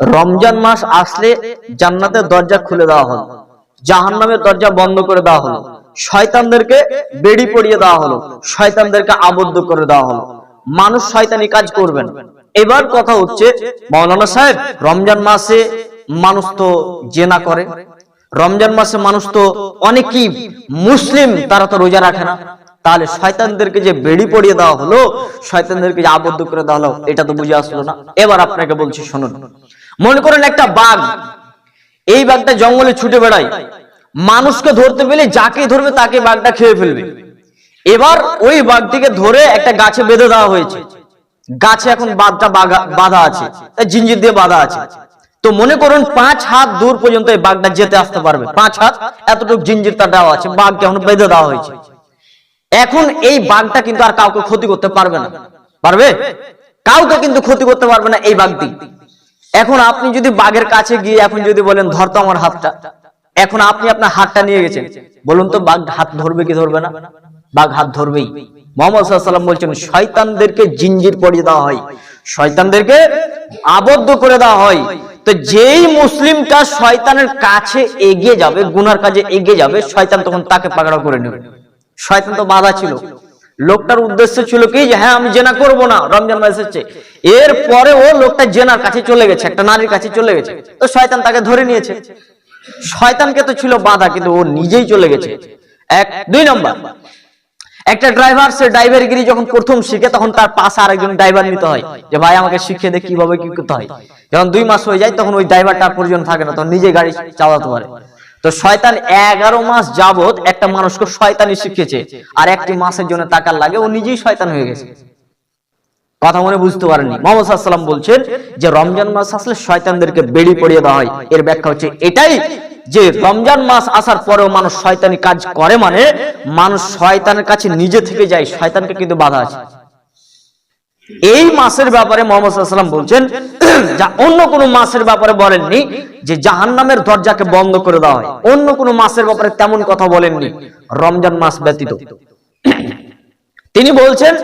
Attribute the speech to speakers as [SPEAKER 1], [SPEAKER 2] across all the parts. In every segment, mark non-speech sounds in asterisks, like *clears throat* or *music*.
[SPEAKER 1] রমজান মাস আসলে জান্নাতের দরজা খুলে দেওয়া হলো, জাহান্নামের দরজা বন্ধ করে দেওয়া হলো, শয়তানদেরকে বেড়ি পড়িয়ে দেওয়া হলো, শয়তানদেরকে আবদ্ধ করে দেওয়া হলো। মানুষ শয়তানি কাজ করবেন। এবার কথা হচ্ছে মৌলানা সাহেব, রমজান মাসে মানুষ তো জেনা করে, রমজান মাসে মানুষ তো অনেকেই মুসলিম, তারা তো রোজা রাখে না। তাহলে শয়তানদেরকে যে বেড়ি পড়িয়ে দেওয়া হলো, শয়তানদেরকে যে আবদ্ধ করে দেওয়া হলো, এটা তো বুঝে আসলো না। এবার আপনাকে বলছি, শুনুন। মনে করেন একটা বাঘ। এই বাঘটা জঙ্গলে ছুটে বেড়ায়। মানুষকে ধরতে পেলে যাকে ধরবে তাকে বাঘটা খেয়ে ফেলবে। এবার ওই বাঘটিকে ধরে একটা গাছে বেঁধে দেওয়া হয়েছে। গাছে এখন বাঘটা বাঘা- বাঁধা আছে। জিঞ্জির দিয়ে বাঁধা আছে। তো মনে করুন পাঁচ হাত দূর পর্যন্ত এই বাঘটা যেতে আসতে পারবে। পাঁচ হাত, এতটুকু জিঞ্জির তার দেওয়া আছে। বাঘকে এখন বেঁধে দেওয়া হয়েছে। এখন এই বাঘটা কিন্তু আর কাউকে ক্ষতি করতে পারবে না। পারবে? কাউকে কিন্তু ক্ষতি করতে পারবে না এই বাঘটি। এখন আপনি যদি বাঘের কাছে গিয়ে এখন যদি বলেন ধরতো আমার হাতটা। এখন আপনি আপনার হাতটা নিয়ে গেছেন। বলুন তো, বাঘ হাত ধরবে কি ধরবে না? বাঘ হাত ধরবেই। মোহাম্মদ বলছেন, শয়তানদেরকে জিঞ্জির পরিয়ে দেওয়া হয়। শয়তানদেরকে আবদ্ধ করে দেওয়া হয়। তো যেই মুসলিমটা শয়তানের কাছে এগিয়ে যাবে, গুনার কাজে এগিয়ে যাবে, শয়তান তখন তাকে পাকড়াও করে নেবে। শয়তান তো বাধা ছিল। লোকটার উদ্দেশ্য ছিল কি যে হ্যাঁ আমি জেনা করব না। রমজান মাস এসেছে। এর পরে ও লোকটা জেনার কাছে চলে গেছে, একটা নারীর কাছে চলে গেছে। তো শয়তান তাকে ধরে নিয়েছে। শয়তানকে তো ছিল বাধা, কিন্তু ও নিজেই চলে গেছে। এক, দুই নম্বর। একটা ড্রাইভার, সে ড্রাইভারগিরি যখন প্রথম শিখে, তখন তার পাশে আরেকজন ড্রাইভার নিতে হয়। যে, ভাই, আমাকে শিখিয়ে দে কীভাবে কি করতে হয়। যখন দুই মাস হয়ে যায়, তখন ওই ড্রাইভারটা আর প্রয়োজন থাকে না, তখন নিজে গাড়ি চালাতে পারে। তো শয়তান এগারো মাস যাবত একটা মানুষকে শয়তানি শিখেছে আর একটি মাসের জন্য টাকার লাগে, ও নিজেই শয়তান হয়ে গেছে। কথা মনে বুঝতে পারেনি মোহাম্মদ বলছেন যে, রমজান মাস আসলে শয়তানদেরকে বেড়ি পড়িয়ে দেওয়া হয়। এর ব্যাখ্যা হচ্ছে এটাই যে, রমজান মাস আসার পরেও মানুষ শয়তানি কাজ করে মানে মানুষ শয়তানের কাছে নিজে থেকে যায়। শয়তানকে কিন্তু বাধা আছে। এই মাসের ব্যাপারে মোহাম্মদ বলছেন, *clears throat* যা অন্য কোন মাসের ব্যাপারে বলেননি, যে জাহান্নামের দরজাকে বন্ধ করে দেওয়া হয়। অন্য কোন মাসের ব্যাপারে তেমন কথা বলেননি। রমজান মাস ব্যতীত। *clears throat* তিনি বলছেন,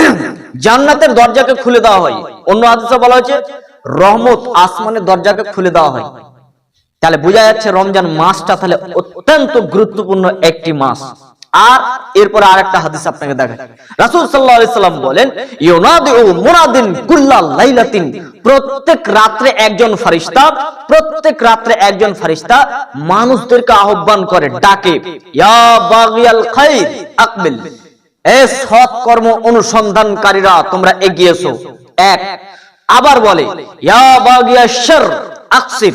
[SPEAKER 1] *clears throat* জান্নাতের দরজাকে খুলে দেওয়া হয়। অন্য হাদিসে বলা হয়েছে, রহমত আসমানের দরজাকে খুলে দেওয়া হয়। তাহলে বোঝা যাচ্ছে রমজান মাসটা তাহলে অত্যন্ত গুরুত্বপূর্ণ একটি মাস। আর এরপরে আরেকটা হাদিস আপনাকে দেখায় রাসূল আলাইহি সাল্লাম বলেন মুনাদিন কুল্লা লাইলাতিন। প্রত্যেক রাত্রে একজন ফেরেশতা, প্রত্যেক রাত্রে একজন ফেরেশতা মানুষদেরকে আহ্বান করে, ডাকে আকবিল এ সৎ কর্ম অনুসন্ধানকারীরা, তোমরা এগিয়ে এসো এক, আবার বলে, ইয়া বাগিয়া শার আকসিফ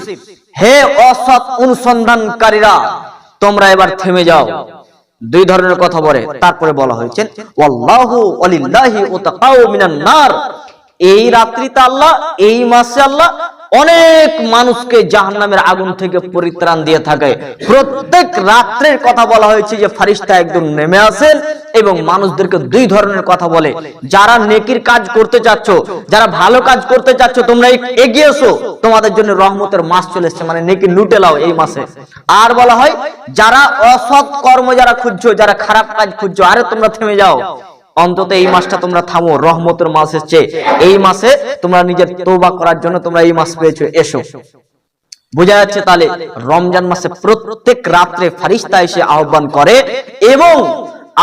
[SPEAKER 1] হে অসৎ অনুসন্ধানকারীরা, তোমরা এবার থেমে যাও। দুই ধরনের কথা বলে তারপরে বলা হয়েছে এই রাত্রিতে আল্লাহ এই মাসে আল্লাহ অনেক মানুষকে জাহান্নামের আগুন থেকে পরিত্রাণ দিয়ে থাকে। প্রত্যেক রাত্রের কথা বলা হয়েছে যে ফারিস্তা একদম নেমে আসেন এবং মানুষদেরকে দুই ধরনের কথা বলে। যারা নেকির কাজ করতে চাচ্ছ, যারা ভালো কাজ করতে চাচ্ছ, তোমরা এগিয়ে এসো। তোমাদের জন্য রহমতের মাস চলে এসছে মানে নেকি লুটে লাও এই মাসে। আর বলা হয়, যারা অসৎ কর্ম যারা খুঁজছো, যারা খারাপ কাজ খুঁজছো, আরে তোমরা থেমে যাও। অন্তত এই মাসটা তোমরা থামো, রহমতের মাস এসছে। এই মাসে তোমরা নিজের তৌবা করার জন্য তোমরা এই মাস পেয়েছ, এসো। বোঝা যাচ্ছে তাহলে রমজান মাসে প্রত্যেক রাত্রে ফারিস্তা এসে আহ্বান করে এবং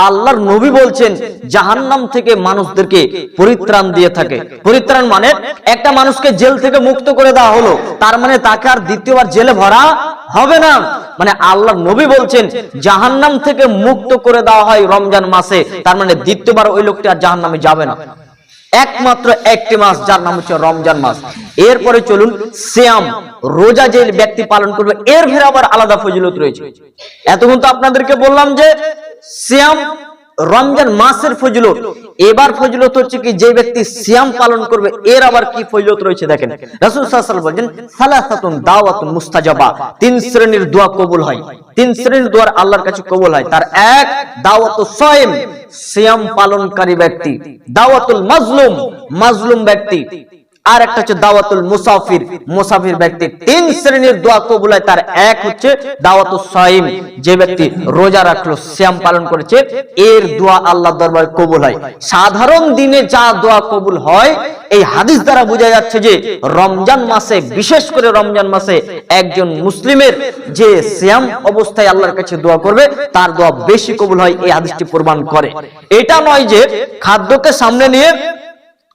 [SPEAKER 1] আল্লাহর নবী বলছেন, জাহান্নাম থেকে মানুষদেরকে পরিত্রাণ দিয়ে থাকে। পরিত্রাণ মানে একটা মানুষকে জেল থেকে মুক্ত করে দেওয়া হলো। তার মানে তাকে আর দ্বিতীয়বার জেলে ভরা হবে না। মানে আল্লাহ নবী বলছেন, জাহান্নাম থেকে মুক্ত করে দেওয়া হয় রমজান মাসে। তার মানে দ্বিতীয়বার ওই লোকটি আর জাহান নামে যাবে না। একমাত্র একটি মাস, যার নাম হচ্ছে রমজান মাস। এরপরে চলুন শ্যাম রোজা যে ব্যক্তি পালন করবে, এর ফের আবার আলাদা ফজিলত রয়েছে। এতক্ষণ তো আপনাদেরকে বললাম যে শ্যাম রমজান মাসের ফজিলত। এবার ফজিলত হচ্ছে কি, যে ব্যক্তি শ্যাম পালন করবে, এর আবার কি ফজিলত রয়েছে দেখেন। রাসূল সাল্লাল্লাহু বলেন সালাসাতুন দাওয়াতুন মুস্তাজাবা। তিন শ্রেণির দোয়া কবুল হয়। তিন শ্রেণির দোয়ার আল্লাহর কাছে কবুল হয়। তার এক, দাওয়াতু সাইম সিয়াম পালনকারী ব্যক্তি। দাওয়াতুল মাজলুম মাজলুম ব্যক্তি। আর একটা হচ্ছে দাওয়াতুল মুসাফির। মুসাফির ব্যক্তি তিন শ্রেণির দোয়া কবুল হয় তার এক হচ্ছে দাওয়াতুল সাইম। যে ব্যক্তি রোজা রাখল শ্যাম পালন করেছে, এর দোয়া আল্লাহ দরবারে কবুল হয়। সাধারণ দিনে যা দোয়া কবুল হয়, এই হাদিস দ্বারা বোঝা যাচ্ছে যে রমজান মাসে, বিশেষ করে রমজান মাসে একজন মুসলিমের যে শ্যাম অবস্থায় আল্লাহর কাছে দোয়া করবে, তার দোয়া বেশি কবুল হয়, এই হাদিসটি প্রমাণ করে। এটা নয় যে খাদ্যকে সামনে নিয়ে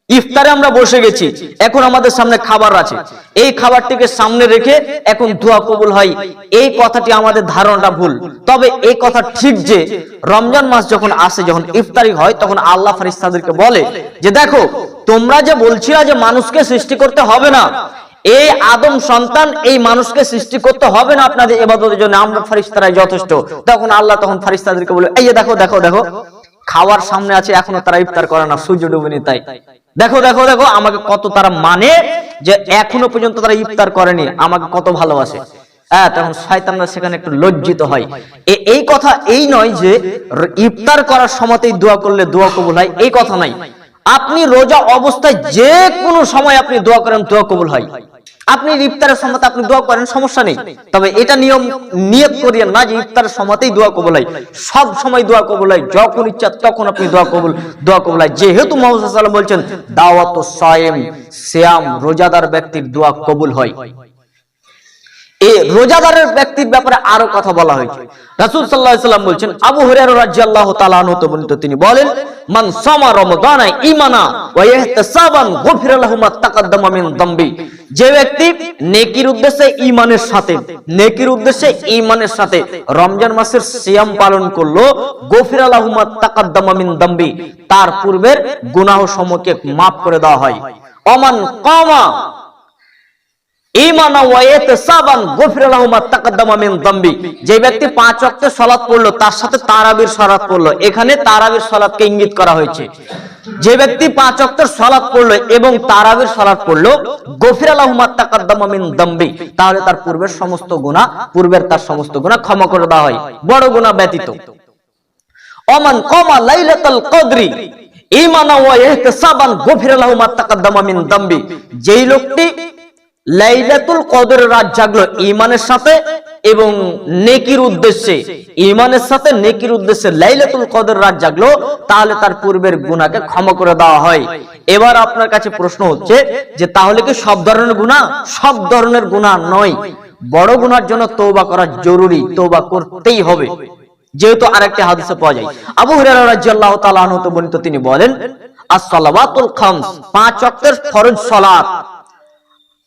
[SPEAKER 1] ইফতারে আমরা বসে গেছি, এখন আমাদের সামনে খাবার আছে। এই খাবারটিকে সামনে রেখে এখন দোয়া কবুল হয়। এই কথাটি আমাদের ধারণাটা ভুল। তবে এই কথা ঠিক যে, রমজান মাস যখন আসে, যখন ইফতারি হয়, তখন আল্লাহ ফারিস্তাদেরকে বলে যে, দেখো, তোমরা যে বলছিলা যে মানুষকে সৃষ্টি করতে হবে না, এই আদম সন্তান এই মানুষকে সৃষ্টি করতে হবে না আপনাদের এবাদতের জন্য, আমরা ফারিস্তারাই যথেষ্ট। তখন আল্লাহ তখন ফারিস্তাদেরকে বলে এই দেখো দেখো দেখো খাওয়ার সামনে আছে, এখনও তারা ইফতার করে না, সূর্য ডুবেনি তাই। দেখো দেখো দেখো, আমাকে কত তারা মানে যে এখনও পর্যন্ত তারা ইফতার করেনি, আমাকে কত ভালোবাসে। হ্যাঁ সেখানে একটু লজ্জিত হয়। এই কথা এই নয় যে ইফতার করার সময়তেই দোয়া করলে দোয়া কবুল হয়, এই কথা নাই। আপনি রোজা অবস্থায় যে কোনো সময় আপনি দোয়া করেন, দোয়া কবুল হয়। আপনি ইফতারের সময়তে আপনি দোয়া করেন, সমস্যা নেই। তবে এটা নিয়ম, নিয়ত করিয়েন না যে ইফতারের সময়তেই দোয়া কবুল সব সময় দোয়া কবুল যখন ইচ্ছা তখন আপনি দোয়া কবুল দোয়া কবুল হয়। যেহেতু মোহাম্মদ ওয়াসাল্লাম বলছেন, দাওয়াত সায়েম, সিয়াম, রোজাদার ব্যক্তির দোয়া কবুল হয়। এই রোজাদারের ব্যক্তির ব্যাপারে আরও কথা বলা হয়েছে। রাসূল সাল্লাল্লাহু আলাইহি সাল্লাম বলছেন, আবু হুরায়রা রাদিয়াল্লাহু তাআলা আনহু তিনি বলেন মান সামা ঈমানা ওয়া ইহতিসাবান লাহু মা তাকাদ্দামা মিন যে ব্যক্তি নেকির উদ্দেশ্যে ঈমানের সাথে, নেকির উদ্দেশ্যে ঈমানের সাথে রমজান মাসের সিয়াম পালন করল, গুফিরা লাহু মা তাকাদ্দামা মিন তার পূর্বের গুনাহ সমূহকে মাফ করে দেওয়া হয়। অমান কামা ঈমানা ওয়া ইহতিসাবান গুফিরা লাহু মা তাকাদ্দামা মিন যামবি যে ব্যক্তি পাঁচ পড়ল, তার সাথে তারাবির এখানে তারাবির ইঙ্গিত করা হয়েছে। যে ব্যক্তি পাঁচ এবং তারাবির গফিরা লাহু মা তাকাদ্দামা মিন যামবি তাহলে তার পূর্বের সমস্ত গুনাহ, পূর্বের তার সমস্ত গুনাহ ক্ষমা করে দেওয়া হয়। বড় গুনাহ ব্যতীত। অমান কমা লাইলাতুল কদরি। ঈমানা ওয়া ইহতিসাবান গফিরা যামবি যেই লোকটি লাইলাতুল কদরের রাত জাগলো ঈমানের সাথে এবং নেকির উদ্দেশ্যে। ঈমানের সাথে নেকির উদ্দেশ্যে লাইলাতুল কদর রাত জাগলো, তাহলে তার পূর্বের গুনাহকে ক্ষমা করে দেওয়া হয়। এবার আপনার কাছে প্রশ্ন হচ্ছে যে, তাহলে কি সব ধরনের গুনাহ? সব ধরনের গুনাহ নয়। বড় গুনার জন্য তওবা করা জরুরি, তওবা করতেই হবে। যেহেতু আরেকটি হাদিসে পাওয়া যায়। আবু হুরায়রা রাদিয়াল্লাহু তাআলা আনহু বর্ণিত তিনি বলেন, আস-সালাওয়াতুল খামস, পাঁচ ওয়াক্তের ফরজ সালাত।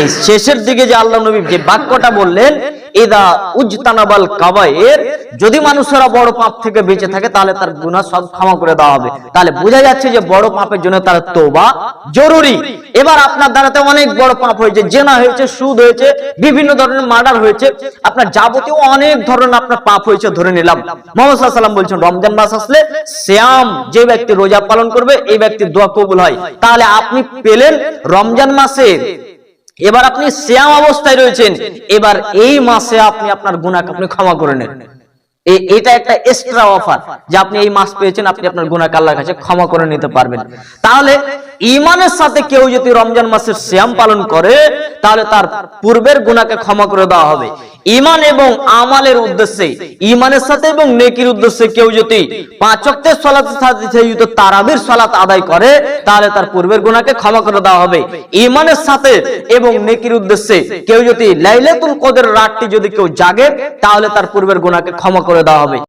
[SPEAKER 1] এই শেষের দিকে যে আল্লাহ নবী যে বাক্যটা বললেন, ইদা উজতানাবাল কাবায়ের যদি মানুষেরা বড় পাপ থেকে বেঁচে থাকে, তাহলে তার গুনাহ সব ক্ষমা করে দেওয়া হবে। তাহলে বোঝা যাচ্ছে যে বড় পাপের জন্য তার তওবা জরুরি। এবার আপনার দ্বারাতে অনেক বড় পাপ হয়েছে, জেনা হয়েছে, সুদ হয়েছে, বিভিন্ন ধরনের মার্ডার হয়েছে। আপনার যাবতীয় অনেক ধরনের আপনার পাপ হয়েছে, ধরে নিলাম। মোহাম্মদ সাল্লাম বলছেন, রমজান মাস আসলে শ্যাম যে ব্যক্তি রোজা পালন করবে, এই ব্যক্তির দোয়া কবুল হয়। তাহলে আপনি পেলেন রমজান মাসে এবার আপনি শ্যাম অবস্থায় রয়েছেন, এবার এই মাসে আপনি আপনার গুণাকে আপনি ক্ষমা করে নেন। এটা একটা এক্সট্রা অফার যে আপনি এই মাস পেয়েছেন, আপনি আপনার গুণাকে আল্লাহর কাছে ক্ষমা করে নিতে পারবেন। তাহলে ইমানের সাথে কেউ যদি রমজান মাসের শ্যাম পালন করে, তাহলে তার পূর্বের গুনাহকে ক্ষমা করে দেওয়া হবে। ইমান এবং আমালের উদ্দেশ্যে ইমানের সাথে এবং নেকির উদ্দেশ্যে কেউ যদি পাঁচ ওয়াক্তের সালাতের সাথে তারাবির সালাত আদায় করে, তাহলে তার পূর্বের গুণাকে ক্ষমা করে দেওয়া হবে। ইমানের সাথে এবং নেকির উদ্দেশ্যে কেউ যদি লাইলাতুল কদর রাতটি যদি কেউ জাগে, তাহলে তার পূর্বের গুণাকে ক্ষমা করে দেওয়া হবে।